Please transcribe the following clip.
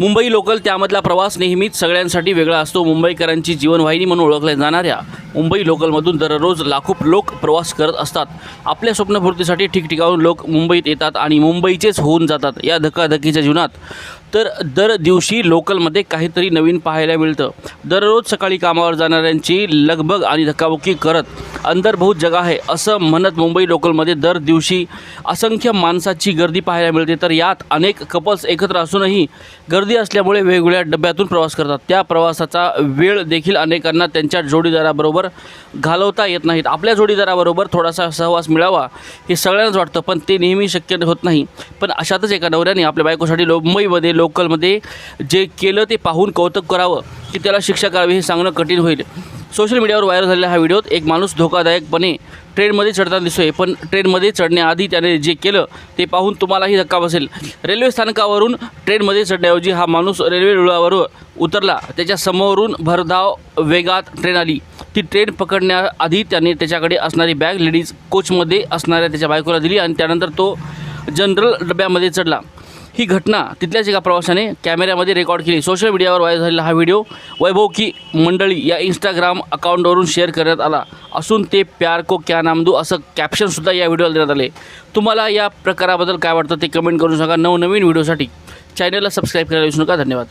Mumbai local त्यामधला प्रवास नेहमीच सगळ्यांसाठी वेगळा असतो. मुंबईकरांची जीवनवाहिनी म्हणून ओळखल्या जाणाऱ्या मुंबई लोकलमधून दररोज लाखो लोक प्रवास करत असतात. आपल्या स्वप्नपूर्तीसाठी ठिकठिकाणून लोक मुंबईत येतात आणि मुंबईचेच होऊन जातात या धकाधकीच्या जीवनात. तर दर दिवशी लोकलमध्ये काहीतरी नवीन पाहायला मिळतं. दररोज सकाळी कामावर जाणाऱ्यांची लगबग आणि धक्काबुक्की करत अंतर्भूत जग जगा आहे असं म्हणत मुंबई लोकलमध्ये दर दिवशी असंख्य माणसाची गर्दी पाहायला मिळते. तर यात अनेक कपल्स एकत्र असूनही गर्दी असल्यामुळे वेगवेगळ्या डब्यातून प्रवास करतात. त्या प्रवासाचा वेळ देखील अनेकांना त्यांच्या जोडीदाराबरोबर घालवता येत नाहीत. आपल्या जोडीदाराबरोबर थोडासा सहवास मिळावा हे सगळ्यांनाच वाटतं पण ते नेहमी शक्य होत नाही. पण अशातच एका नवऱ्याने आपल्या बायकोसाठी लो मुंबईमध्ये लोकलमध्ये जे केलं ते पाहून कौतुक करावं की त्याला शिक्षा करावी हे सांगणं कठीण होईल. सोशल मीडियावर व्हायरल झालेल्या हा व्हिडिओत एक माणूस धोकादायकपणे ट्रेनमध्ये चढताना दिसतोय पण ट्रेनमध्ये चढण्याआधी त्याने जे केलं ते पाहून तुम्हालाही धक्का बसेल. रेल्वे स्थानकावरून ट्रेनमध्ये चढण्याऐवजी हा माणूस रेल्वे रुळावर उतरला. त्याच्या समोरून भरधाव वेगात ट्रेन आली. ती ट्रेन पकडण्याआधी त्याने त्याच्याकडे असणारी बॅग लेडीज कोचमध्ये असणाऱ्या त्याच्या बायकोला दिली आणि त्यानंतर तो जनरल डब्यामध्ये चढला. ही घटना तिथल्याच एका प्रवाशाने कॅमेऱ्यामध्ये रेकॉर्ड केली. सोशल मीडियावर व्हायरल झालेला हा व्हिडिओ वैभव की मंडळी या इंस्टाग्राम अकाउंटवरून शेअर करण्यात आला. असून ते प्यार को क्या नामदू असं कॅप्शनसुद्धा या व्हिडिओला देण्यात आले. तुम्हाला या प्रकाराबद्दल काय वाटतं ते कमेंट करून सांगा. नवनवीन व्हिडिओसाठी चॅनलला सबस्क्राईब करायला विसरू नका. धन्यवाद.